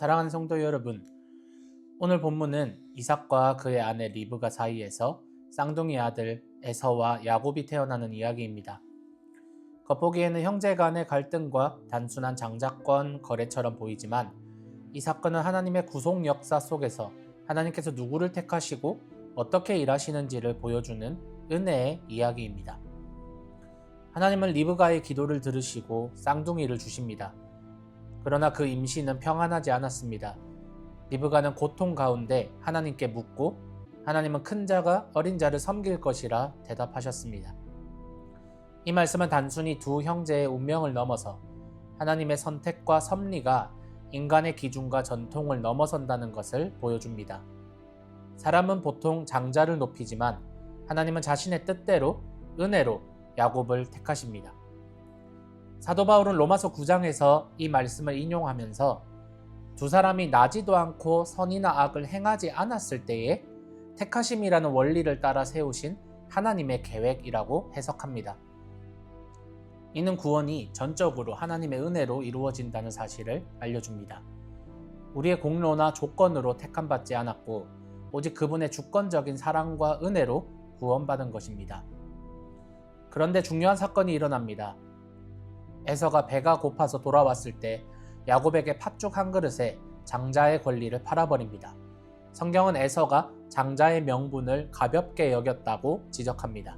사랑하는 성도 여러분, 오늘 본문은 이삭과 그의 아내 리브가 사이에서 쌍둥이 아들 에서와 야곱이 태어나는 이야기입니다. 겉보기에는 형제 간의 갈등과 단순한 장자권 거래처럼 보이지만 이 사건은 하나님의 구속 역사 속에서 하나님께서 누구를 택하시고 어떻게 일하시는지를 보여주는 은혜의 이야기입니다. 하나님은 리브가의 기도를 들으시고 쌍둥이를 주십니다. 그러나 그 임신은 평안하지 않았습니다. 리브가는 고통 가운데 하나님께 묻고 하나님은 큰 자가 어린 자를 섬길 것이라 대답하셨습니다. 이 말씀은 단순히 두 형제의 운명을 넘어서 하나님의 선택과 섭리가 인간의 기준과 전통을 넘어선다는 것을 보여줍니다. 사람은 보통 장자를 높이지만 하나님은 자신의 뜻대로 은혜로 야곱을 택하십니다. 사도 바울은 로마서 9장에서 이 말씀을 인용하면서 두 사람이 나지도 않고 선이나 악을 행하지 않았을 때에 택하심이라는 원리를 따라 세우신 하나님의 계획이라고 해석합니다. 이는 구원이 전적으로 하나님의 은혜로 이루어진다는 사실을 알려줍니다. 우리의 공로나 조건으로 택함받지 않았고 오직 그분의 주권적인 사랑과 은혜로 구원받은 것입니다. 그런데 중요한 사건이 일어납니다. 에서가 배가 고파서 돌아왔을 때 야곱에게 팥죽 한 그릇에 장자의 권리를 팔아버립니다. 성경은 에서가 장자의 명분을 가볍게 여겼다고 지적합니다.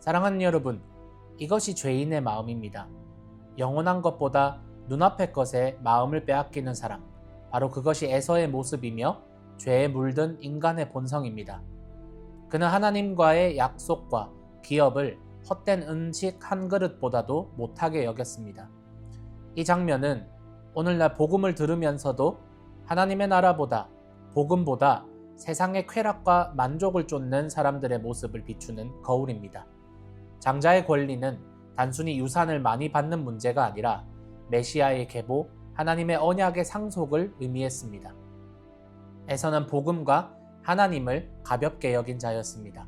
사랑하는 여러분, 이것이 죄인의 마음입니다. 영원한 것보다 눈앞의 것에 마음을 빼앗기는 사람, 바로 그것이 에서의 모습이며 죄에 물든 인간의 본성입니다. 그는 하나님과의 약속과 기업을 헛된 음식 한 그릇보다도 못하게 여겼습니다. 이 장면은 오늘날 복음을 들으면서도 하나님의 나라보다 복음보다 세상의 쾌락과 만족을 쫓는 사람들의 모습을 비추는 거울입니다. 장자의 권리는 단순히 유산을 많이 받는 문제가 아니라 메시아의 계보, 하나님의 언약의 상속을 의미했습니다. 에서는 복음과 하나님을 가볍게 여긴 자였습니다.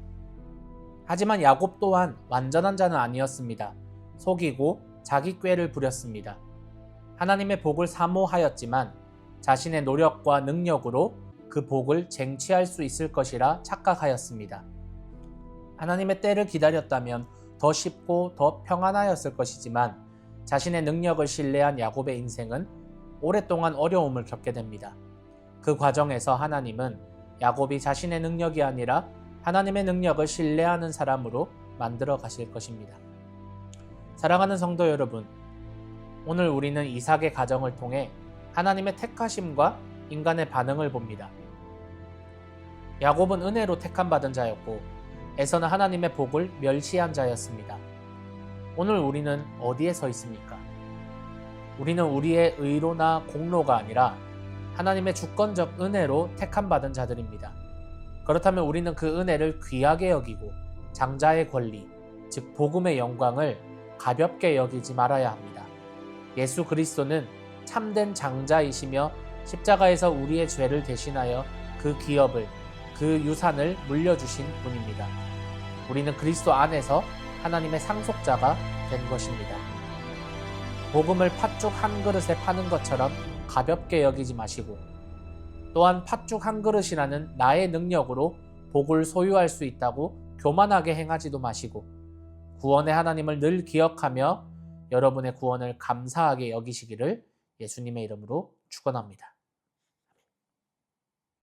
하지만 야곱 또한 완전한 자는 아니었습니다. 속이고 자기 꾀를 부렸습니다. 하나님의 복을 사모하였지만 자신의 노력과 능력으로 그 복을 쟁취할 수 있을 것이라 착각하였습니다. 하나님의 때를 기다렸다면 더 쉽고 더 평안하였을 것이지만 자신의 능력을 신뢰한 야곱의 인생은 오랫동안 어려움을 겪게 됩니다. 그 과정에서 하나님은 야곱이 자신의 능력이 아니라 하나님의 능력을 신뢰하는 사람으로 만들어 가실 것입니다. 사랑하는 성도 여러분, 오늘 우리는 이삭의 가정을 통해 하나님의 택하심과 인간의 반응을 봅니다. 야곱은 은혜로 택함 받은 자였고 에서는 하나님의 복을 멸시한 자였습니다. 오늘 우리는 어디에 서 있습니까? 우리는 우리의 의로나 공로가 아니라 하나님의 주권적 은혜로 택함 받은 자들입니다. 그렇다면 우리는 그 은혜를 귀하게 여기고 장자의 권리, 즉 복음의 영광을 가볍게 여기지 말아야 합니다. 예수 그리스도는 참된 장자이시며 십자가에서 우리의 죄를 대신하여 그 기업을 그 유산을 물려주신 분입니다. 우리는 그리스도 안에서 하나님의 상속자가 된 것입니다. 복음을 팥죽 한 그릇에 파는 것처럼 가볍게 여기지 마시고 또한 팥죽 한 그릇이라는 나의 능력으로 복을 소유할 수 있다고 교만하게 행하지도 마시고 구원의 하나님을 늘 기억하며 여러분의 구원을 감사하게 여기시기를 예수님의 이름으로 축원합니다.